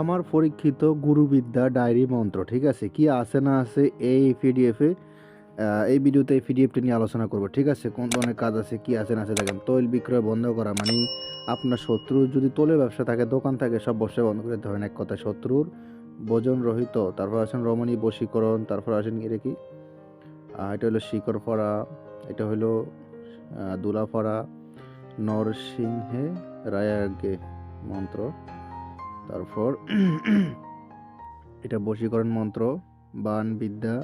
আমার পরীক্ষিত গুরুবিদ্যা ডায়েরি মন্ত্র, ঠিক আছে? কি আছে না আছে এই পিডিএফে এই ভিডিওতে এই পিডিএফটি নিয়ে আলোচনা করব, ঠিক আছে? কোন ধরনের কাজ আছে, কি আছে না আছে দেখেন। তৈল বিক্রয় বন্ধ করা মানে আপনার শত্রু যদি তৈলের ব্যবসা থাকে, দোকান থাকে, সব ব্যবসা বন্ধ করে ধরেন এক কথা শত্রুর ভোজন রহিত, তারপর আছেন রমণী বশীকরণ, তারপর আসেন এটা কি? এটা হলো শিকড় ফড়া, এটা হলো দুলা পড়া নরসিংহে রায়াগে মন্ত্র। তারপর এটা বশীকরণ মন্ত্র, বান বিদ্যা,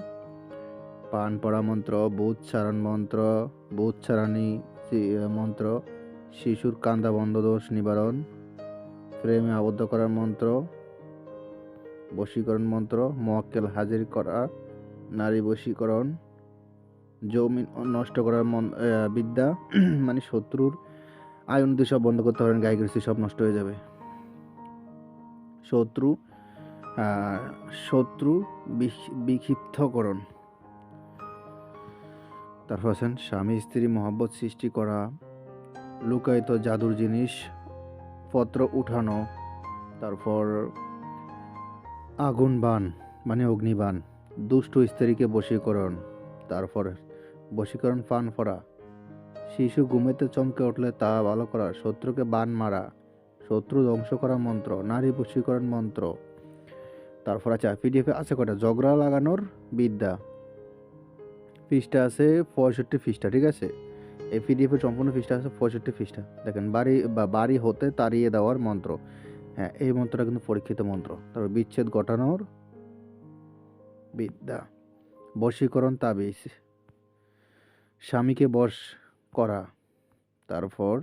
পান পড়া মন্ত্র, বুধ ছাড়ন মন্ত্র, বুধ ছাড়ানি মন্ত্র, শিশুর কান্দা বন্ধ দোষ নিবারণ, প্রেমে আবদ্ধ করার মন্ত্র, বশীকরণ মন্ত্র, মক্কেল হাজির করা, নারী বশীকরণ জমি নষ্ট করার বিদ্যা মানে শত্রুর আয়ন সব বন্ধ করতে পারেন, গায়ে সব নষ্ট হয়ে যাবে। শত্রু শত্রু বিক্ষিপ্তকরণ। তারপর আছেন স্বামী, স্ত্রী, মহব্বত সৃষ্টি করা, লুকায়িত জাদুর জিনিস, পত্র উঠানো, তারপর আগুন বান মানে অগ্নিবান, দুষ্ট স্ত্রীকে বশীকরণ, তারপর বশীকরণ পান ফরা। শিশু ঘুমেতে চমকে উঠলে তা ভালো করা, শত্রুকে বান মারা শত্রু ধ্বংস করা মন্ত্র, নারী বশীকরণ মন্ত্র। তারপর আছে পিডিএফে আছে কটা ঝগড়া লাগানোর বিদ্যা। ফিসটা আছে পঁয়ষট্টি ফিসটা ঠিক আছে? এই পিডিএফের সম্পূর্ণ ফিসটা আছে পঁয়ষট্টি ফিসটা দেখেন, বাড়ি বা বাড়ি হতে তাড়িয়ে দেওয়ার মন্ত্র। হ্যাঁ এই মন্ত্রটা কিন্তু পরীক্ষিত মন্ত্র। তারপর বিচ্ছেদ ঘটানোর বিদ্যা। বশীকরণ তাবিজ। স্বামীকে বশ করা। তারপর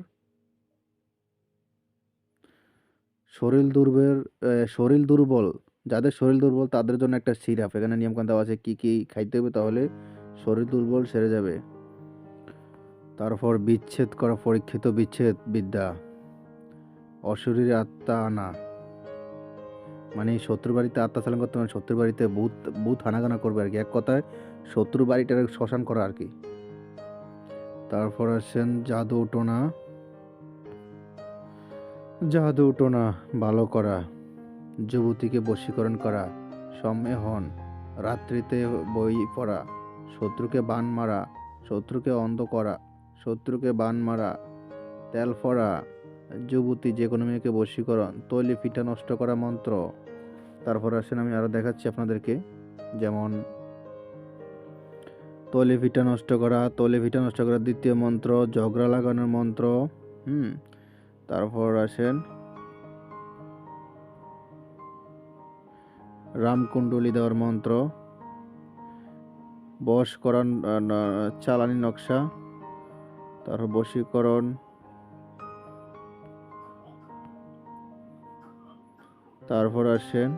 শরীর দুর্বল শরীর দুর্বল, যাদের শরীর দুর্বল তাদের জন্য একটা সিরাপ। এখানে নিয়মকান দেওয়া আছে, কি কি খাইতে হবে তাহলে শরীর দুর্বল সেরে যাবে। তারপর বিচ্ছেদ করা, পরীক্ষিত বিচ্ছেদ বিদ্যা। অশরীরে আত্মা আনা। মানে শত্রু বাড়িতে আত্মা চালন করতে মানে শত্রুর বাড়িতে ভূত ভূত হানাগানা করবে আর কি। এক কথায় শত্রু বাড়িটার শ্মশান করা আর কি। তারপর আসছেন জাদু টোনা জাদু টোনা ভালো করা, যুবতীকে বশীকরণ করা সম্মেহন রাত্রিতে বই পড়া, শত্রুকে বান মারা, শত্রুকে অন্ধ করা, শত্রুকে বান মারা, তেল ফড়া যুবতী যে কোনো মেয়েকে বশীকরণ, তৈলি পিঠা নষ্ট করা মন্ত্র। তারপর আসেন আমি আরও দেখাচ্ছি আপনাদেরকে, যেমন তলে ভিটা নষ্ট করা, তলে ভিটা নষ্ট করা দ্বিতীয় মন্ত্র, ঝগড়া লাগানোর মন্ত্র, হুম তারপর আসেন রামকুণ্ডলী দেওয়ার মন্ত্র, বশ করান চালানি নকশা, তারপর বশীকরণ, তারপর আসেন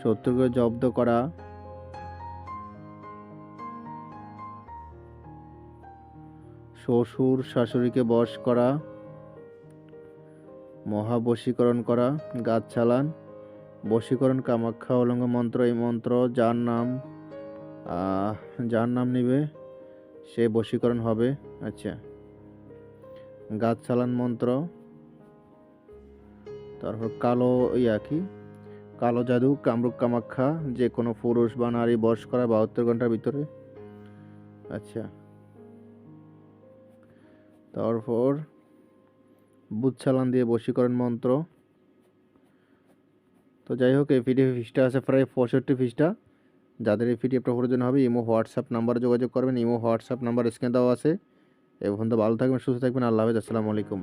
শত্রুকে জব্দ করা, শ্বশুর শাশুড়িকে বশ করা মহাবশীকরণ করা, গাছ চালান, বশীকরণ কামাখ্যা অলঙ্গ মন্ত্র, এই মন্ত্র যার নাম যার নাম নিবে? সে বশীকরণ হবে। আচ্ছা। গাছ চালান মন্ত্র। তারপর কালো ইয়া কি? কালো জাদু, কামরূপ কামাখ্যা, যে কোনো পুরুষ বা নারী বশ করা বাহাত্তর ঘণ্টার ভিতরে। আচ্ছা। তারপর বুধ চালান দিয়ে বশীকরণ মন্ত্র। তো যাই হোক, এই পিডিএফ ফিসটা আছে প্রায় পঁয়ষট্টি ফিসটা যাদের এই পিডিএফটা প্রয়োজন হবে, ইমো, হোয়াটসঅ্যাপ নাম্বারে যোগাযোগ করবেন। ইমো, হোয়াটসঅ্যাপ নাম্বার স্ক্রিনে দেওয়া আছে। এবং ভালো থাকবেন, সুস্থ থাকবেন। আল্লাহ হাফেজ, আসসালামু আলাইকুম।